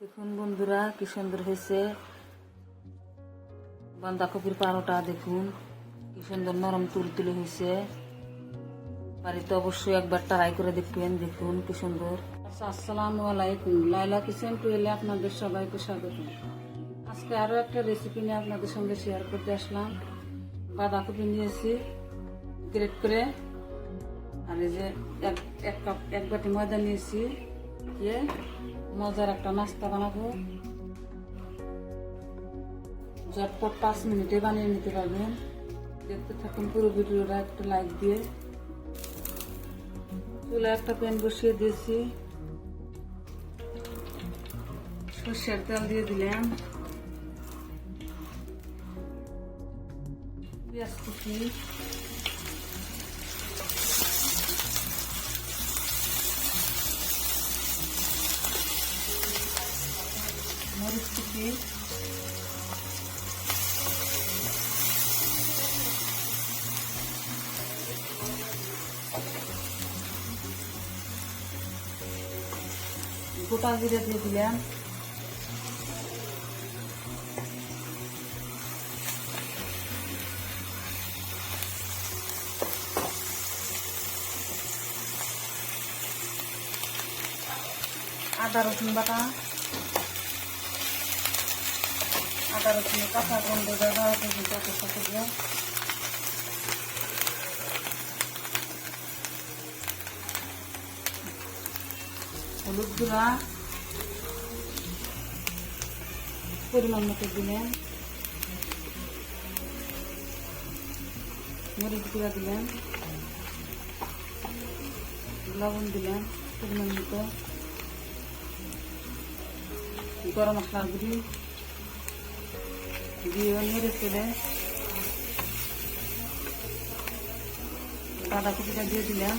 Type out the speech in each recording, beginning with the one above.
দেখুন বন্ধুরা, কি সুন্দর হয়েছে। বাঁধাকপির পারোটা দেখুন, কি সুন্দর নরম তুল তুলে হয়েছে। বাড়িতে অবশ্যই একবার ট্রাই করে দেখবেন, দেখুন কি সুন্দর। আচ্ছা আসসালামু আলাইকুম। লাইলা কিচেন টুয়েলে আপনাদের সবাইকে স্বাগত। আজকে আরও একটা রেসিপি নিয়ে আপনাদের সঙ্গে শেয়ার করতে আসলাম। বাঁধাকপি নিয়েছি গ্রেট করে। আর এই যে এক কাপ এক বাটি ময়দা নিয়েছি। মজার একটা নাস্তা বানাবো। ঝটপট পাঁচ মিনিটে বানিয়ে নিতে পারবেন। দেখতে থাকুন পুরো ভিডিওটা, একটা লাইক দিয়ে। চুলা একটা প্যান বসিয়ে দিয়েছি। সর্ষের তেল দিয়ে দিলাম। পেঁয়াজ কুচি। মরিচ কুচি গোটা জিরে দিয়ে দিলাম আদা রসুন বাটা আদা রসুন কাঁচা গন্ধ ব্যবহার করছি তাতে সাথে দিয়ে হলুদ গুঁড়া। পরিমাণ মতো দিলেন। মরিচ গুঁড়া দিলেন। লবণ দিলেন পরিমাণ মতো। গরম মশলার গুঁড়ি। দিয়ে নেড়ে ফেলে বাঁধাকপিটা দিয়ে দিলাম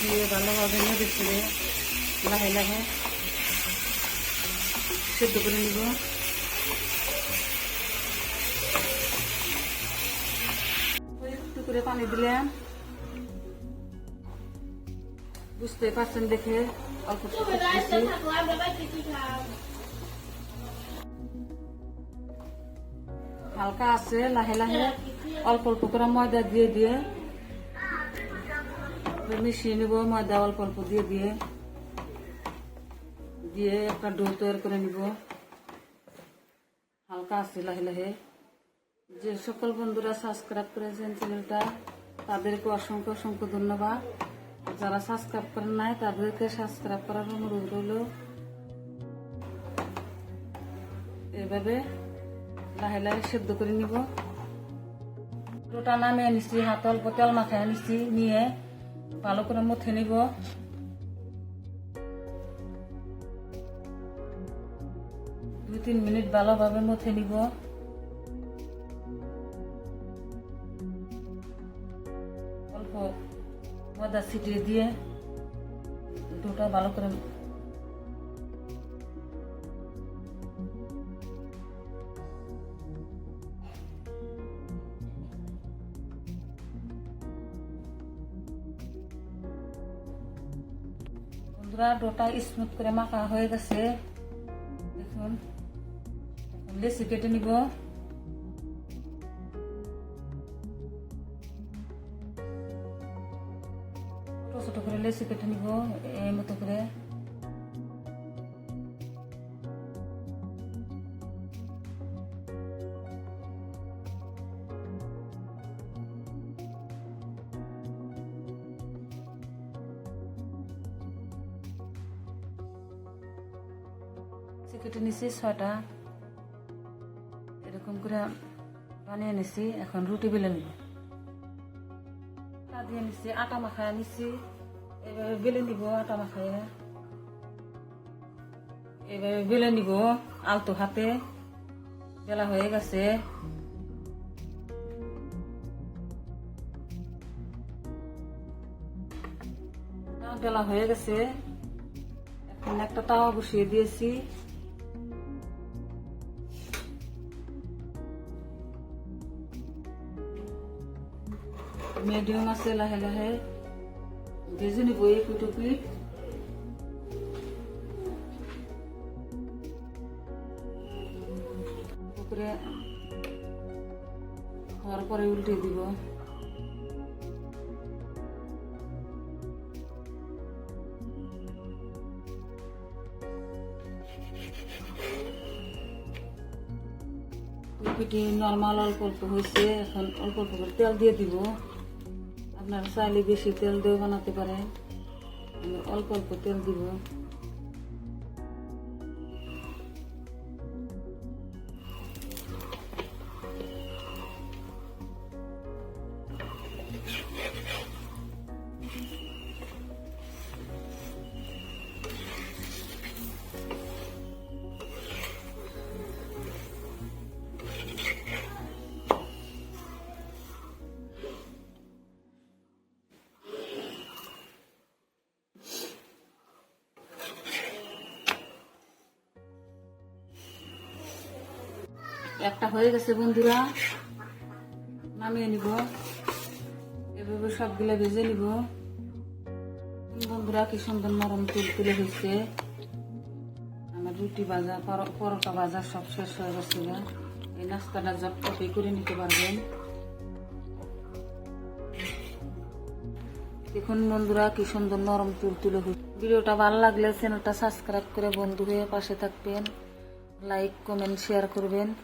দিয়ে ভালোভাবে নেড়ে ফেলে লাহে লাহে সেদ্ধ করে নিব। একটু করে পানি দিলাম বুঝতে পারছেন দেখে অল্প হালকা আছে, লাহে লাহে অল্প অল্প করে ময়দা দিয়ে দিয়ে মিশিয়ে নিব, ময়দা অল্প অল্প দিয়ে দিয়ে। দিয়ে একটা ডো তৈরি করে নিব। হালকা আছে, লাহে লাহে। যে সকল বন্ধুরা সাবস্ক্রাইব করেছেন চ্যানেলটা তাদেরকে অসংখ্য অসংখ্য ধন্যবাদ। যারা সাবস্ক্রাইব করেন নাই, তাদেরকে সাবস্ক্রাইব করার অনুরোধ রইল। এভাবে লাহে লাহে সেদ্ধ করে নিব। ডোটা নামিয়ে নিচ্ছি হাতে অল্প তেল মাথায় নিচ্ছি নিয়ে ভালো করে মুথে নিব। তিন মিনিট ভালোভাবে মুথে নিব। অল্প ময়দা ছিটিয়ে দিয়ে দুটা ভালো করে বন্ধুরা, ডোটা স্মুথ করে মাখা হয়ে গেছে। লেসি কেটে নিব। ছোট ছোট করে লেসি কেটে নিব, এই মতো করে। কেটে নিছি ছয়টা। এরকম করে বানিয়ে নিছি, এখন রুটি বেলে নিব। আটা দিয়ে নিছি, আটা মাখায় নিছি, এভাবে বেলে নিব, আটা মাখায়। এভাবে বেলে নিব, আলতো হাতে, বেলা হয়ে গেছে। বেলা হয়ে গেছে। এখন একটা তাওয়া বসিয়ে দিয়েছি। মিডিয়াম আছে লাহে লাহে। ভেজে নিব এই পিঠো উপরে উল্টে দিব। পিঠে নর্মাল অল্প অল্প হয়েছে, এখন অল্প অল্প করে তেল দিয়ে দিব। আপনারা চাইলে বেশি তেল দিয়ে বানাতে পারেন। অল্প অল্প তেল দিব। একটা হয়ে গেছে বন্ধুরা। নামিয়ে নিব। এভাবে সবগুলো ভেজে নিব। বন্ধুরা, কি সুন্দর নরম তুল তুলে হয়েছে আমার রুটি ভাজা, পর- পরোটা ভাজা সব শেষ হয়ে গেছে। এই নাস্তাটা জটপটি করে নিতে পারবেন। দেখুন বন্ধুরা, কি সুন্দর নরম তুল তুলে হয়েছে ভিডিওটা ভালো লাগলে চ্যানেলটা সাবস্ক্রাইব করে বন্ধু হয়ে পাশে থাকবেন। লাইক, কমেন্ট, শেয়ার করবেন।